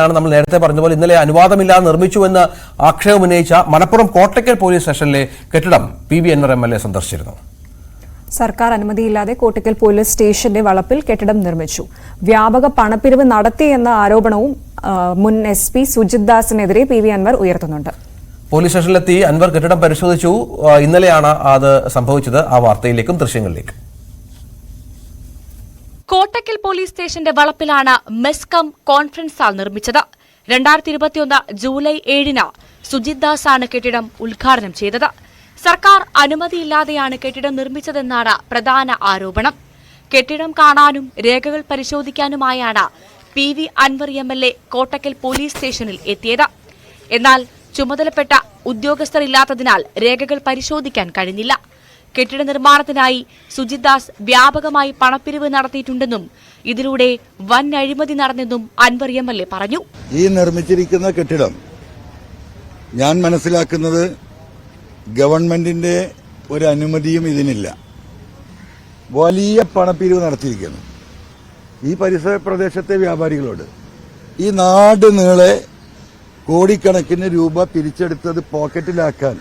ാണ് നമ്മൾ നേരത്തെ പറഞ്ഞതുപോലെ പോലെ ഇന്നലെ അനുവാദമില്ലാതെ നിർമ്മിച്ചുവെന്ന് ആക്ഷേപം ഉന്നയിച്ച മലപ്പുറം കോട്ടയ്ക്കൽ പോലീസ് സ്റ്റേഷനിലെ കെട്ടിടം P B Anvar M L A സന്ദർശിച്ചിരുന്നു. സർക്കാർ അനുമതിയില്ലാതെ കോട്ടയ്ക്കൽ പോലീസ് സ്റ്റേഷന്റെ വളപ്പിൽ കെട്ടിടം നിർമ്മിച്ചു. വ്യാപക പണപ്പിരിവ് നടത്തിയെന്ന ആരോപണവും മുൻ എസ് പി സുജിത് ദാസിനെതിരെ പി വി അൻവർ ഉയർത്തുന്നുണ്ട്. പോലീസ് സ്റ്റേഷനിലെത്തി അൻവർ കെട്ടിടം പരിശോധിച്ചു. ഇന്നലെയാണ് അത് സംഭവിച്ചത്. ആ വാർത്തയിലേക്കും ദൃശ്യങ്ങളിലേക്കും. കോട്ടക്കൽ പോലീസ് സ്റ്റേഷന്റെ വളപ്പിലാണ് മെസ്കം കോൺഫറൻസ് ഹാൾ നിർമ്മിച്ചത്. രണ്ടായിരത്തി ഇരുപത്തിയൊന്ന് ജൂലൈ ഏഴിന് സുജിത് ദാസ് ആണ് കെട്ടിടം ഉദ്ഘാടനം ചെയ്തത്. സർക്കാർ അനുമതിയില്ലാതെയാണ് കെട്ടിടം നിർമ്മിച്ചതെന്നാണ് പ്രധാന ആരോപണം. കെട്ടിടം കാണാനും രേഖകൾ പരിശോധിക്കാനുമായാണ് P V Anvar M L A Kottakkal police സ്റ്റേഷനിൽ എത്തിയത്. എന്നാൽ ചുമതലപ്പെട്ട ഉദ്യോഗസ്ഥരില്ലാത്തതിനാൽ രേഖകൾ പരിശോധിക്കാൻ കഴിഞ്ഞില്ല. കെട്ടിട നിർമ്മാണത്തിനായി സുജിത് ദാസ് വ്യാപകമായി പണപ്പിരിവ് നടത്തിയിട്ടുണ്ടെന്നും ഇതിലൂടെ വൻ അഴിമതി നടന്നെന്നും അൻവർ എം എൽ എ പറഞ്ഞു. ഈ നിർമ്മിച്ചിരിക്കുന്ന കെട്ടിടം ഞാൻ മനസ്സിലാക്കുന്നത് ഗവൺമെന്റിന്റെ ഒരു അനുമതിയും ഇതിനില്ല. വലിയ പണപ്പിരിവ് നടത്തിയിരിക്കുന്നു. ഈ പരിസര പ്രദേശത്തെ വ്യാപാരികളോട് ഈ നാട് നീളെ കോടിക്കണക്കിന് രൂപ പിരിച്ചെടുത്തത് പോക്കറ്റിലാക്കാൻ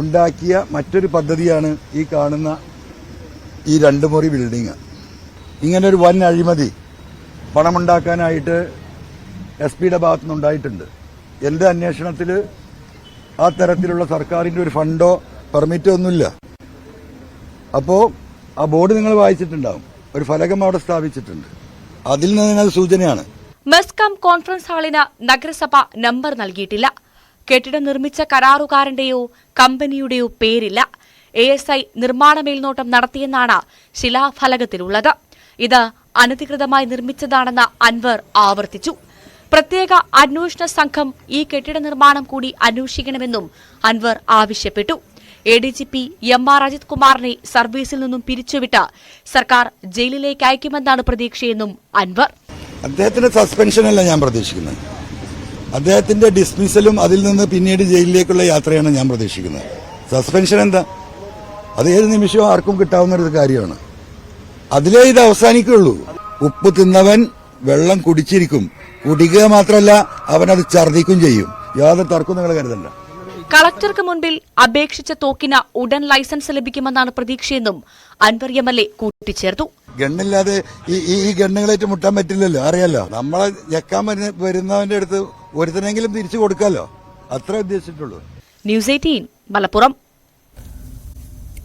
ഉണ്ടാക്കിയ മറ്റൊരു പദ്ധതിയാണ് ഈ കാണുന്ന ഈ രണ്ട് മുറി ബിൽഡിങ്. ഇങ്ങനൊരു വൻ അഴിമതി പണമുണ്ടാക്കാനായിട്ട് എസ് പിയുടെ ഭാഗത്തു നിന്നുണ്ടായിട്ടുണ്ട് എന്റെ അന്വേഷണത്തിൽ ആ തരത്തിലുള്ള സർക്കാരിന്റെ ഒരു ഫണ്ടോ പെർമിറ്റോ ഒന്നുമില്ല. അപ്പോ ആ ബോർഡ് നിങ്ങൾ വായിച്ചിട്ടുണ്ടാവും. ഒരു ഫലകം അവിടെ സ്ഥാപിച്ചിട്ടുണ്ട്. അതിൽ നിന്ന് നിങ്ങൾ സൂചനയാണ്. മെസ്കം കോൺഫറൻസ് ഹാളിന് നഗരസഭ നമ്പർ നൽകിയിട്ടില്ല. കെട്ടിടം നിർമ്മിച്ച കരാറുകാരന്റെയോ കമ്പനിയുടെയോ പേരില്ല. എ എസ് ഐ നിർമ്മാണ മേൽനോട്ടം നടത്തിയെന്നാണ് ശിലാഫലകത്തിലുള്ളത്. ഇത് അനധികൃതമായി നിർമ്മിച്ചതാണെന്ന് അൻവർ ആവർത്തിച്ചു. പ്രത്യേക അന്വേഷണ സംഘം ഈ കെട്ടിട നിർമ്മാണം കൂടി അന്വേഷിക്കണമെന്നും അൻവർ ആവശ്യപ്പെട്ടു. A D G P M R Ajith കുമാറിനെ സർവീസിൽ നിന്നും പിരിച്ചുവിട്ട് സർക്കാർ ജയിലിലേക്ക് അയക്കുമെന്നാണ് പ്രതീക്ഷയെന്നും അൻവർ. അദ്ദേഹത്തിന്റെ സസ്പെൻഷനല്ല ഞാൻ പ്രതീക്ഷിക്കുന്നത്. അദ്ദേഹത്തിന്റെ ഡിസ്മിസലും അതിൽ നിന്ന് പിന്നീട് ജയിലിലേക്കുള്ള യാത്രയാണ് ഞാൻ പ്രതീക്ഷിക്കുന്നത്. സസ്പെൻഷൻ എന്താ? അത് ഏത് നിമിഷവും ആർക്കും കിട്ടാവുന്ന ഒരു കാര്യമാണ്. അതിലേ ഇത് അവസാനിക്കുള്ളൂ ഉപ്പ് തിന്നവൻ വെള്ളം കുടിച്ചിരിക്കും. കുടിക്കുക മാത്രമല്ല അവൻ അത് ഛർദിക്കും ചെയ്യും. യാതൊരു തർക്കവും നിങ്ങൾ കരുതണ്ട. കളക്ടർക്ക് മുൻപിൽ അപേക്ഷിച്ച തോക്കിന് ഉടൻ ലൈസൻസ് ലഭിക്കുമെന്നാണ് പ്രതീക്ഷയെന്നും അൻവർ എം എൽ എ കൂട്ടിച്ചേർത്തു. ഗണ്ണില്ലാതെ ഈ ഈ ഗണ്ണുകളേറ്റ് ഗണ്ണുകളായിട്ട് മുട്ടാൻ പറ്റില്ലല്ലോ. അറിയാലോ. നമ്മളെ ഞെക്കാൻ വരുന്നവന്റെ അടുത്ത് ഒരുത്തനെങ്കിലും തിരിച്ചു കൊടുക്കാലോ? അത്ര ഉദ്ദേശിച്ചിട്ടുള്ളൂ. News eighteen Malappuram.